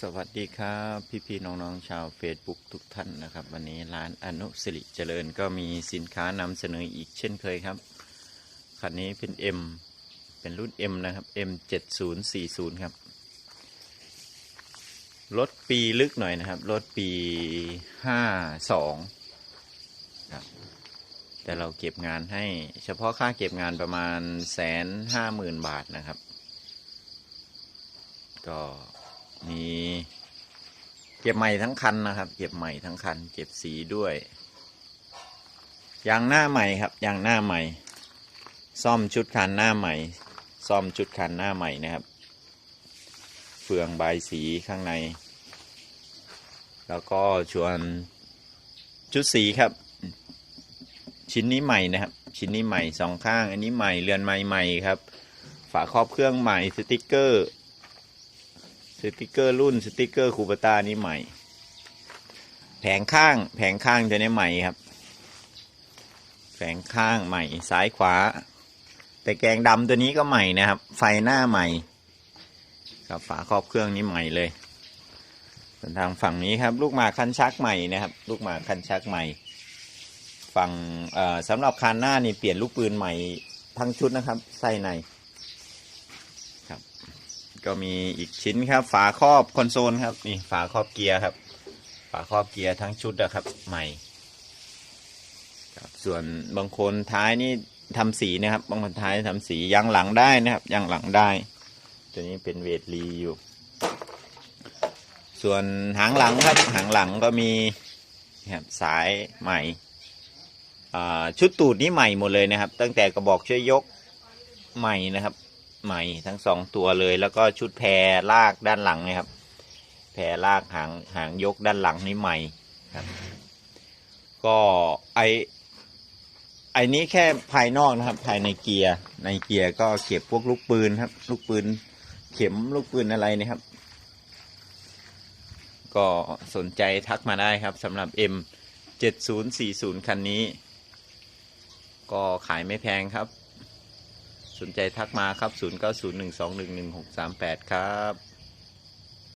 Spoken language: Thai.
สวัสดีครับพี่พี่ๆน้องๆชาว Facebook ทุกท่านนะครับ วันนี้ร้านอนุสิริเจริญก็มีสินค้านำเสนออีกเช่นเคยครับ คันนี้เป็น M เป็นรุ่น M นะครับ M 7040ครับรถปีลึกหน่อยนะครับรถปี 52ครับแต่เราเก็บงานให้เฉพาะค่าเก็บงานประมาณแสนห้าหมื่นบาทนะครับ ก็ มีเก็บใหม่ทั้งคันนะครับ เก็บใหม่ทั้งคัน เก็บสีด้วยยางหน้าใหม่ครับยางหน้าใหม่ ซ่อมชุดคันหน้าใหม่ ซ่อมชุดคันหน้าใหม่นะครับ เฟืองใบสีข้างใน แล้วก็ชวนชุดสีครับ ชิ้นนี้ใหม่นะครับ ชิ้นนี้ใหม่สองข้าง อันนี้ใหม่เรือนไม้ใหม่ครับ ฝาครอบเครื่องใหม่สติกเกอร์ ติกเกอร์รุ่นสติกเกอร์คูปตานี่ใหม่ แผงข้างแผงข้างจะได้ใหม่ครับ แผงข้างใหม่ซ้ายขวา แต่แกงดำตัวนี้ก็ใหม่นะครับ ไฟหน้าใหม่ กับฝาครอบเครื่องนี้ใหม่เลยส่วนทางฝั่งนี้ครับ ลูกหมากคันชักใหม่นะครับ ลูกหมากคันชักใหม่ ฝั่งสำหรับคันหน้านี่เปลี่ยนลูกปืนใหม่ทั้งชุดนะครับไส้ใน ก็มีอีกชิ้นครับ ฝาครอบคอนโซลครับนี่ฝาครอบเกียร์ครับ ฝาครอบเกียร์ทั้งชุดนะครับ ใหม่ครับส่วนบางคนท้ายนี่ทำสีนะครับ บางคนท้ายทำสียางหลังได้นะครับยางหลังได้ ตัวนี้เป็นเวทลีอยู่ ส่วนหางหลังครับ หางหลังก็มีครับสายใหม่ชุดตูดนี่ใหม่หมดเลยนะครับ ตั้งแต่กระบอกช่วยยกใหม่นะครับ ใหม่ทั้งสองตัวเลย แล้วก็ชุดแพรลากด้านหลังนะครับ แพรลากหางหางยกด้านหลังนี่ใหม่ครับ ก็ไอไอนี้แค่ภายนอกนะครับ ภายในเกียร์ในเกียร์ก็เก็บพวกลูกปืนครับ ลูกปืน เข็มลูกปืนอะไรนะครับ ก็สนใจทักมาได้ครับสำหรับ M 7040 คันนี้ ก็ขายไม่แพงครับ สนใจทักมาครับ 0901211638 ครับ